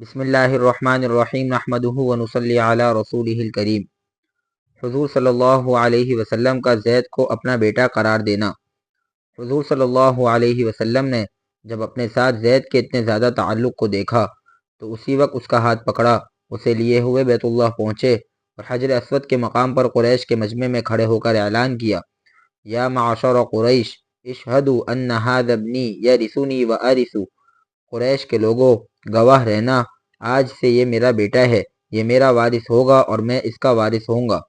بسم اللہ الرحمن الرحیم نحمده ونصلی علی رسوله الکریم۔ حضور صلی اللہ علیہ وسلم کا زید کو اپنا بیٹا قرار دینا۔ حضور صلی اللہ علیہ وسلم نے جب اپنے ساتھ زید کے اتنے زیادہ تعلق کو دیکھا، تو اسی وقت اس کا ہاتھ پکڑا، اسے لیے ہوئے بیت اللہ پہنچے اور حجر اسود کے مقام پر قریش کے مجمع میں کھڑے ہو کر اعلان کیا۔ یا معاشر قریش اشہدوا ان هذا ابنی یرثنی و ارث قریش کے لوگوں گواہ رہنا۔ آج سے یہ میرا بیٹا ہے، یہ میرا وارث ہوگا اور میں اس کا وارث ہوں گا۔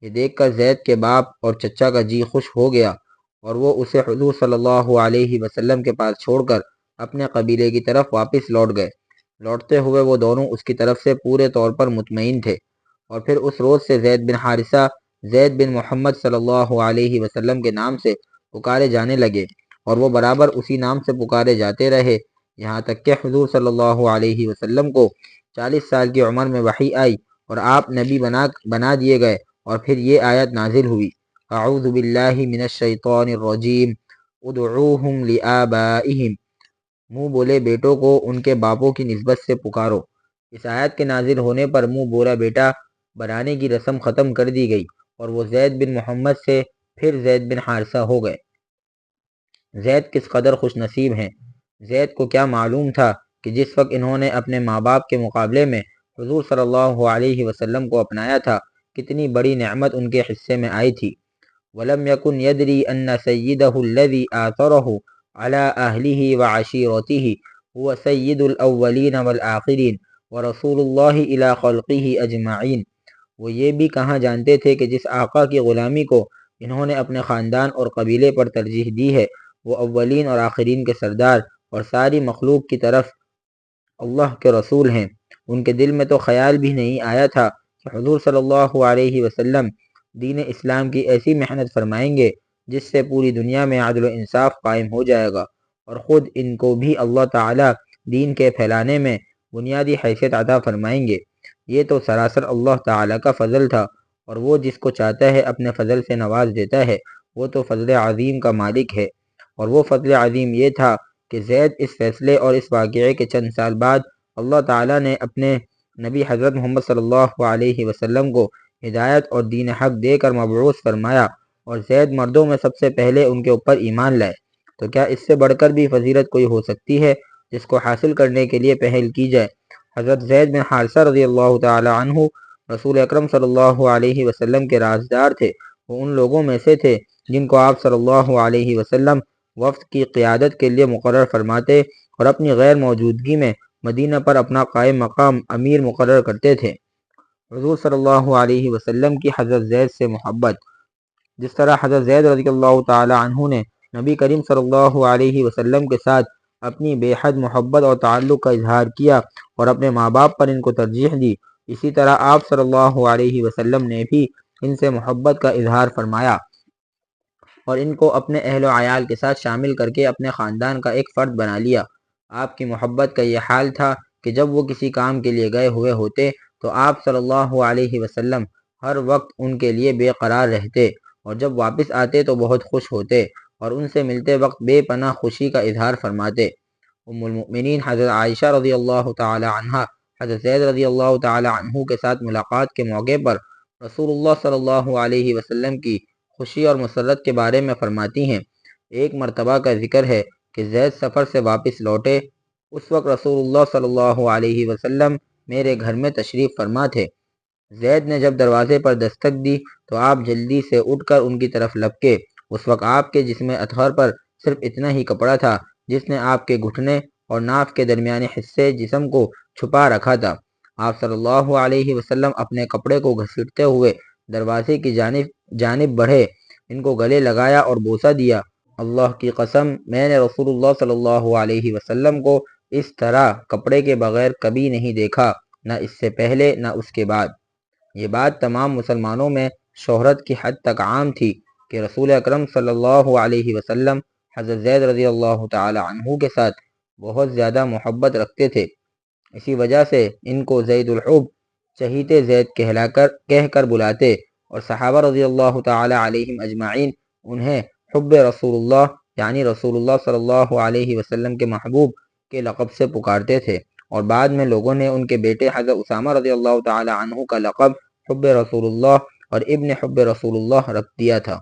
یہ دیکھ کر زید کے باپ اور چچا کا جی خوش ہو گیا اور وہ اسے حضور صلی اللہ علیہ وسلم کے پاس چھوڑ کر اپنے قبیلے کی طرف واپس لوٹ گئے۔ لوٹتے ہوئے وہ دونوں اس کی طرف سے پورے طور پر مطمئن تھے۔ اور پھر اس روز سے زید بن حارثہ، زید بن محمد صلی اللہ علیہ وسلم کے نام سے پکارے جانے لگے اور وہ برابر اسی نام سے پکارے جاتے رہے۔ یہاں تک کہ حضور صلی اللہ علیہ وسلم کو چالیس سال کی عمر میں وحی آئی اور آپ نبی بنا بنا دیے گئے اور پھر یہ آیت نازل ہوئی۔ اعوذ باللہ من الشیطان الرجیم، ادعوہم لآبائہم۔ منہ بولے بیٹوں کو ان کے باپوں کی نسبت سے پکارو۔ اس آیت کے نازل ہونے پر منہ بولا بیٹا بنانے کی رسم ختم کر دی گئی اور وہ زید بن محمد سے پھر زید بن حارثہ ہو گئے۔ زید کس قدر خوش نصیب ہیں۔ زید کو کیا معلوم تھا کہ جس وقت انہوں نے اپنے ماں باپ کے مقابلے میں حضور صلی اللہ علیہ وسلم کو اپنایا تھا، کتنی بڑی نعمت ان کے حصے میں آئی تھی۔ ولم يكن يدري ان سيده الذي آثره على اهله وعشيرته هو سيد الاولين والآخرين ورسول الله الى خلقه اجمعین۔ وہ یہ بھی کہاں جانتے تھے کہ جس آقا کی غلامی کو انہوں نے اپنے خاندان اور قبیلے پر ترجیح دی ہے، وہ اولین اور آخرین کے سردار اور ساری مخلوق کی طرف اللہ کے رسول ہیں۔ ان کے دل میں تو خیال بھی نہیں آیا تھا کہ حضور صلی اللہ علیہ وسلم دین اسلام کی ایسی محنت فرمائیں گے جس سے پوری دنیا میں عدل و انصاف قائم ہو جائے گا اور خود ان کو بھی اللہ تعالی دین کے پھیلانے میں بنیادی حیثیت عطا فرمائیں گے۔ یہ تو سراسر اللہ تعالی کا فضل تھا اور وہ جس کو چاہتا ہے اپنے فضل سے نواز دیتا ہے، وہ تو فضل عظیم کا مالک ہے۔ اور وہ فضل عظیم یہ تھا کہ زید اس فیصلے اور اس واقعے کے چند سال بعد اللہ تعالیٰ نے اپنے نبی حضرت محمد صلی اللہ علیہ وسلم کو ہدایت اور دین حق دے کر مبعوث فرمایا اور زید مردوں میں سب سے پہلے ان کے اوپر ایمان لائے۔ تو کیا اس سے بڑھ کر بھی فضیلت کوئی ہو سکتی ہے جس کو حاصل کرنے کے لیے پہل کی جائے؟ حضرت زید بن حارثہ رضی اللہ تعالی عنہ رسول اکرم صلی اللہ علیہ وسلم کے رازدار تھے۔ وہ ان لوگوں میں سے تھے جن کو آپ صلی اللہ علیہ وسلم وفد کی قیادت کے لیے مقرر فرماتے اور اپنی غیر موجودگی میں مدینہ پر اپنا قائم مقام امیر مقرر کرتے تھے۔ حضور صلی اللہ علیہ وسلم کی حضرت زید سے محبت۔ جس طرح حضرت زید رضی اللہ تعالی عنہ نے نبی کریم صلی اللہ علیہ وسلم کے ساتھ اپنی بے حد محبت اور تعلق کا اظہار کیا اور اپنے ماں باپ پر ان کو ترجیح دی، اسی طرح آپ صلی اللہ علیہ وسلم نے بھی ان سے محبت کا اظہار فرمایا۔ اور ان کو اپنے اہل و عیال کے ساتھ شامل کر کے اپنے خاندان کا ایک فرد بنا لیا۔ آپ کی محبت کا یہ حال تھا کہ جب وہ کسی کام کے لیے گئے ہوئے ہوتے تو آپ صلی اللہ علیہ وسلم ہر وقت ان کے لیے بے قرار رہتے اور جب واپس آتے تو بہت خوش ہوتے اور ان سے ملتے وقت بے پناہ خوشی کا اظہار فرماتے۔ ام المؤمنین حضرت عائشہ رضی اللہ تعالی عنہ حضرت زید رضی اللہ تعالی عنہ کے ساتھ ملاقات کے موقع پر رسول اللہ صلی اللہ علیہ وسلم کی خوشی اور مسرت کے بارے میں فرماتی ہیں۔ ایک مرتبہ کا ذکر ہے کہ زید سفر سے واپس لوٹے۔ اس وقت رسول اللہ صلی اللہ علیہ وسلم میرے گھر میں تشریف فرما تھے۔ زید نے جب دروازے پر دستک دی تو آپ جلدی سے اٹھ کر ان کی طرف لپکے۔ اس وقت آپ کے جسم اطہر پر صرف اتنا ہی کپڑا تھا جس نے آپ کے گھٹنے اور ناف کے درمیانی حصے جسم کو چھپا رکھا تھا۔ آپ صلی اللہ علیہ وسلم اپنے کپڑے کو گھسیٹتے ہوئے دروازے کی جانب جانب بڑھے، ان کو گلے لگایا اور بوسہ دیا۔ اللہ کی قسم، میں نے رسول اللہ صلی اللہ علیہ وسلم کو اس طرح کپڑے کے بغیر کبھی نہیں دیکھا، نہ اس سے پہلے، نہ اس کے بعد۔ یہ بات تمام مسلمانوں میں شہرت کی حد تک عام تھی کہ رسول اکرم صلی اللہ علیہ وسلم حضرت زید رضی اللہ تعالی عنہ کے ساتھ بہت زیادہ محبت رکھتے تھے۔ اسی وجہ سے ان کو زید الحب چہیتے زید کہلا کر کہہ کر بلاتے اور صحابہ رضی اللہ تعالی علیہم اجمعین انہیں حب رسول اللہ یعنی رسول اللہ صلی اللہ علیہ وسلم کے محبوب کے لقب سے پکارتے تھے اور بعد میں لوگوں نے ان کے بیٹے حضرت اسامہ رضی اللہ تعالی عنہ کا لقب حب رسول اللہ اور ابن حب رسول اللہ رکھ دیا تھا۔